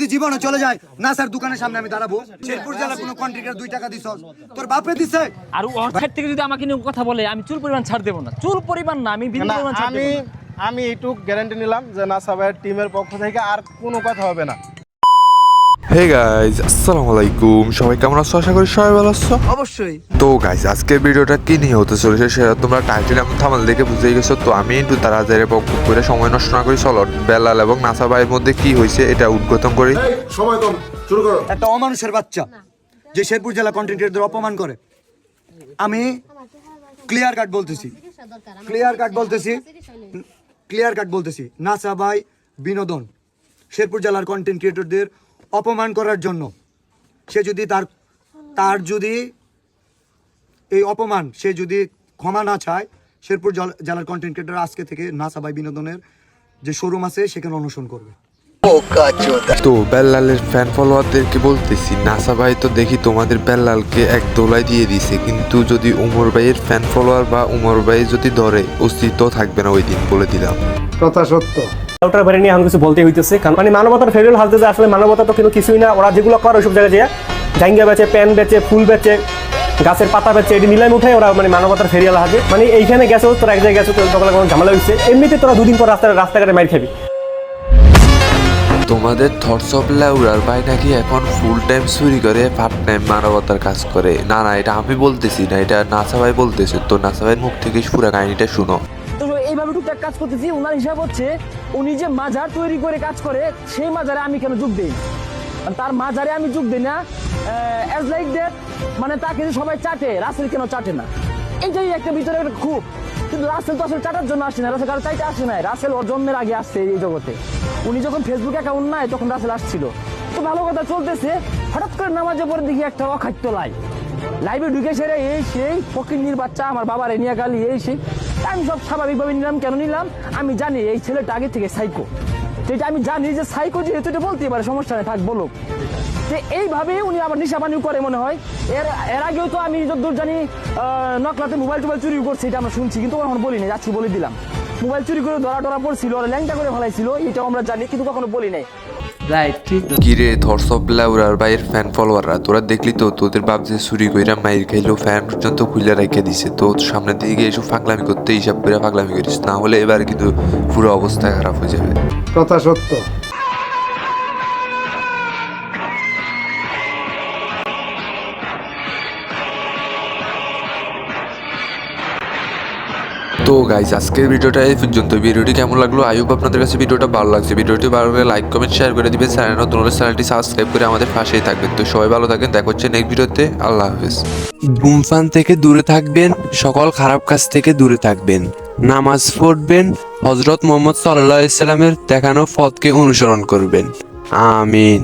যদি জীবনে চলে যায় না স্যার দোকানের সামনে আমি দাঁড়াবো। শেরপুর জেলা কোনো কন্ট্রাক্টর দুই টাকা দিছ তোর বাপে দিছে। আর ওর সাইড থেকে যদি আমাকে নিয়ে কথা বলে আমি চুল পরিমাণ ছাড় দেবো না। চুল পরিমাণ না আমি বিন্দু না, পরিমাণ ছাড় আমি আমি এইটুক গ্যারান্টি নিলাম যে না সবাই টিমের পক্ষ থেকে আর কোনো কথা হবে না। হে গাইজ আসসালামু আলাইকুম সবাই কেমন আছো? আশা করি সবাই ভালো আছো। অবশ্যই। তো গাইজ আজকের ভিডিওটা কি নিয়ে হতে চলেছে সেটা তোমরা টাইটেল এবং থামাল দেখে বুঝেই গেছো। তো আমি একটু তাড়াতাড়ি বকবক করে সময় নষ্ট না করি। চলো বেলাল এবং নাসা ভাইয়ের মধ্যে কি হয়েছে এটা উদ্বোধন করি। সময় কম। শুরু করো। একটা অমানুষের বাচ্চা যে শেরপুর জেলা কন্ট্রাক্টরদের অপমান করে। আমি ক্লিয়ার কাট বলতেছি। ক্লিয়ার কাট বলতেছি। ক্লিয়ার কাট বলতেছি। নাসা ভাই বিনোদন। শেরপুর জেলার কন্টেন্ট ক্রিয়েটরদের অপমান করার জন্য। সে যদি তার তার যদি এই অপমান সে যদি ক্ষমা না চায় শেরপুর জল- জেলার কন্টেন্ট ক্রিয়েটর আজকে থেকে নাসা ভাই বিনোদনের যে শোরুম আছে সেখানে অনুসরণ করবে। তো বেল্লালের ফ্যান ফলোয়ারদেরকে বলতেছি নাসা ভাই তো দেখি তোমাদের বেল্লালকে এক দোলায় দিয়ে দিছে কিন্তু যদি উমর ভাইয়ের ফ্যান ফলোয়ার বা উমর ভাই যদি ধরে অস্তিত্ব থাকবে না ওই দিন বলে দিলাম। কথা সত্য। ওটার বাইরে নিয়ে আমি কিছু বলতে হইতেছে। কারণ মানে মানবতার ফেরিয়াল হালতে যে আসলে মানবতা তো কিন্তু কিছুই না। ওরা যেগুলো করে ওইসব জায়গায় যে জাঙ্গা বেচে প্যান বেচে ফুল বেচে গাছের পাতা বেচে এটি নিলাম উঠে ওরা মানে মানবতার ফেরিয়াল হাজে মানে এইখানে গেছো তোরা এক জায়গায় গেছো সকালে কোনো ঝামেলা হয়েছে এমনিতে তোরা দুদিন পর রাস্তায় রাস্তাঘাটে মার খাবি। তোমাদের থটস অফ লাউরার ভাই নাকি এখন ফুল টাইম চুরি করে পার্ট টাইম মানবতার কাজ করে? না না এটা আমি বলতেছি না এটা নাসা ভাই বলতেছে। তো নাসা ভাইয়ের মুখ থেকে পুরো কাহিনীটা শুনো। তো এইভাবে টুকটাক কাজ করতেছি ওনার হিসাব হচ্ছে উনি যে মাজার তৈরি করে কাজ করে, সেই মাজারে আমি কেন যোগ দিই? তার মাজারে আমি যোগ দিই না অ্যাজ লাইক মানে তাকে যে সবাই চাটে, রাসেল কেন চাটে না? এইটাই একটা ভিতরে একটা খুব। কিন্তু রাসেল তো আসলে চাটার জন্য আসে না, রাসেল কারও চাইতে আসে না রাসেল ওর জন্মের আগে আসছে এই জগতে। উনি যখন ফেসবুক অ্যাকাউন্ট নাই, তখন রাসেল আসছিল। তো ভালো কথা চলতেছে, হঠাৎ করে নামাজে পরে দেখি একটা অখাদ্য লাই। লাইভে ঢুকে সেরে এই সেই ফকির বাচ্চা আমার বাবার এনিয়া গালি, এই সেই। আমি সব স্বাভাবিকভাবে নিলাম, কেন নিলাম? আমি জানি এই ছেলেটা আগে থেকে সাইকো যেটা আমি জানি যে সাইকো যেহেতু এটা বলতে পারে, সমস্যা নেই, থাক বলো যে এইভাবে উনি আবার নিশাপানিও করে মনে হয়। এর এর আগেও তো আমি যতদূর জানি নকলাতে মোবাইল টোবাইল চুরি করছে, এটা আমরা শুনছি, কিন্তু কখনো বলিনি, যাচ্ছি বলে দিলাম। মোবাইল চুরি করে ধরা ধরা পড়ছিল আর ল্যাংটা করে ফেলাইছিল এটাও আমরা জানি কিন্তু কখনো বলি নাই। কিরে থটস অফ লাউরার ভাইয়ের ফ্যান ফলোয়াররা তোরা দেখলি তো তোদের বাপ যে চুরি কইরা মাইর খাইলো ফ্যান পর্যন্ত খুলে রেখে দিছে। তো সামনের দিকে এসব ফাগলামি করতে হিসাব করে ফাগলামি করিস না হলে এবার কিন্তু পুরো অবস্থা খারাপ হয়ে যাবে। কথা সত্য। তো গাইজ আজকের ভিডিওটা এই পর্যন্ত। ভিডিওটি কেমন লাগল? হোপ আপনাদের কাছে ভিডিওটা ভালো লাগছে। ভিডিওটি ভালো লাগলে লাইক কমেন্ট শেয়ার করে দিবেন। চ্যানেল নতুন হলে চ্যানেলটি সাবস্ক্রাইব করে আমাদের পাশেই থাকবেন। তো সবাই ভালো থাকেন। দেখা হচ্ছে নেক্সট ভিডিওতে। আল্লাহ হাফেজ। ধূমপান থেকে দূরে থাকবেন, সকল খারাপ কাজ থেকে দূরে থাকবেন। নামাজ পড়বেন হজরত মোহাম্মদ সাল্লাহ ইসলামের দেখানো পথকে অনুসরণ করবেন। আমিন।